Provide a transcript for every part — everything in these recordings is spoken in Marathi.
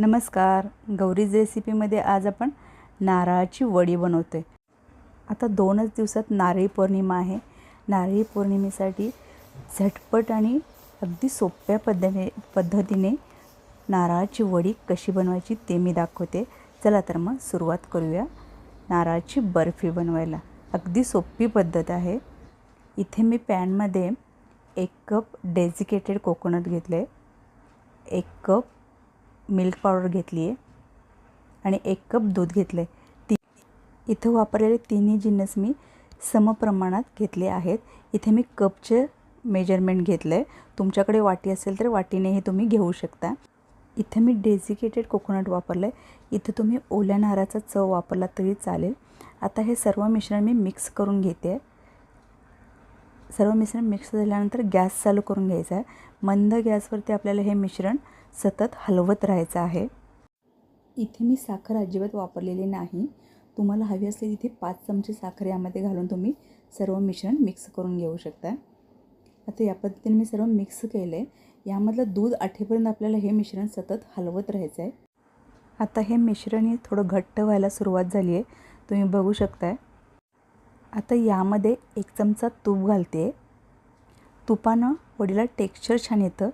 नमस्कार. गौरीज रेसिपीमध्ये आज आपण नारळाची वडी बनवतो आहे आता दोनच दिवसात नारळी पौर्णिमा आहे. नारळी पौर्णिमेसाठी झटपट आणि अगदी सोप्या पद्धतीने पद्धतीने नारळाची वडी कशी बनवायची ते मी दाखवते. चला तर मग सुरुवात करूया नारळाची बर्फी बनवायला. अगदी सोपी पद्धत आहे. इथे मी पॅनमध्ये एक कप डेझिकेटेड कोकोनट घेतले एक कप मिल्क पावडर घेतली आहे आणि एक कप दूध घेतले ती इथं वापरलेले तिन्ही जिन्नस मी समप्रमाणात घेतले आहेत. इथे मी कपचे मेजरमेंट घेतलं आहे तुमच्याकडे वाटी असेल तर वाटीनेही तुम्ही घेऊ शकता. इथे मी डेझिकेटेड कोकोनट वापरलं आहे इथं तुम्ही ओल्या नाराचा चव वापरला तरी चालेल. आता हे सर्व मिश्रण मी मिक्स करून घेते. सर्व मिश्रण मिक्स झाल्यानंतर गॅस चालू करून घ्यायचा आहे. मंद गॅसवरती आपल्याला हे मिश्रण सतत हलवत राहायचं आहे. इथे मी साखर अजिबात वापरलेली नाही. तुम्हाला हवी असली तिथे पाच चमचे साखर यामध्ये घालून तुम्ही सर्व मिश्रण मिक्स करून घेऊ शकता. आता या पद्धतीने मी सर्व मिक्स केलं. आहे यामधलं दूध आठेपर्यंत आपल्याला हे मिश्रण सतत हलवत राहायचं आहे आता हे मिश्रण हे थोडं घट्ट व्हायला सुरुवात झाली आहे. तुम्ही बघू शकताय. आता यामध्ये एक चमचा तूप घालते. तुपानं वडीला टेक्स्चर छान येतं.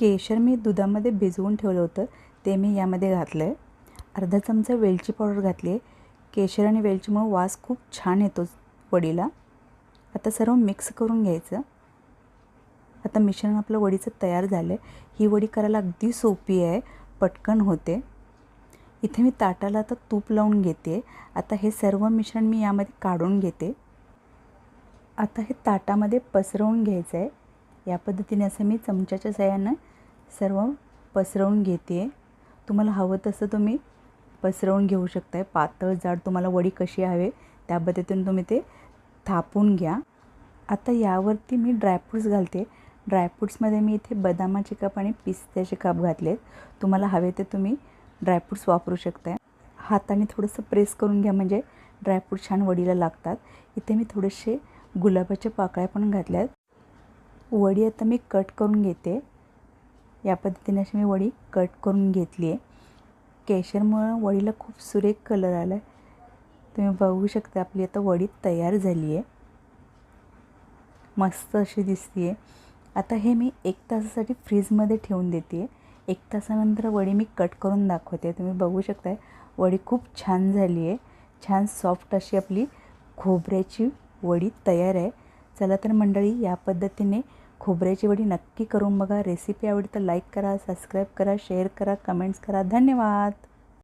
केशर मी दुधामध्ये भिजवून ठेवलं होतं ते मी यामध्ये घातलं आहे. अर्धा चमचा वेलची पावडर घातली आहे. केशर आणि वेलचीमुळं वास खूप छान येतो वडीला. आता सर्व मिक्स करून घ्यायचं. आता मिश्रण आपलं वडीचं तयार झालं आहे. ही वडी करायला अगदी सोपी आहे पटकन होते. इथे मी ताटाला आता तूप लावून घेते. आता हे सर्व मिश्रण मी यामध्ये काढून घेते. आता हे ताटामध्ये पसरवून घ्यायचं आहे. या पद्धतीने असं मी चमच्याच्या सहाय्यानं सर्व पसरवून घेते तुम्हाला हवं तसं तुम्ही पसरवून घेऊ शकताय. पातळ जाड तुम्हाला वडी कशी हवे त्या पद्धतीने तुम्ही ते थापून घ्या. आता यावरती मी ड्रायफ्रूट्स घालते. ड्रायफ्रूट्समध्ये मी इथे बदामाचे कप आणि पिस्त्याचे कप घातलेत. तुम्हाला हवे ते तुम्ही ड्रायफ्रूट्स वापरू शकताय. हाताने थोडंसं प्रेस करून घ्या म्हणजे ड्रायफ्रूट छान वडीला लागतात. इथे मी थोडेसे गुलाबाच्या पाकळ्या पण घातल्या आहेत वडी आता मी कट करून घेते. या पद्धतीने अशी मी वडी कट करून घेतली आहे. केशरमुळं वडीला खूप सुरेख कलर आला आहे तुम्ही बघू शकता आपली आता वडी तयार झाली आहे. मस्त अशी दिसते आहे आता हे मी एक तासासाठी फ्रीजमध्ये ठेवून देते आहे एक तासानंतर वडी मी कट करून दाखवते. तुम्ही बघू शकताय वडी खूप छान झाली आहे छान सॉफ्ट अशी आपली खोबऱ्याची वडी तयार आहे. चला तर मंडळी या पद्धतीने खोबऱ्याची वडी नक्की करून बघा. रेसिपी आवडली तर लाईक करा सबस्क्राईब करा शेअर करा कमेंट्स करा. धन्यवाद.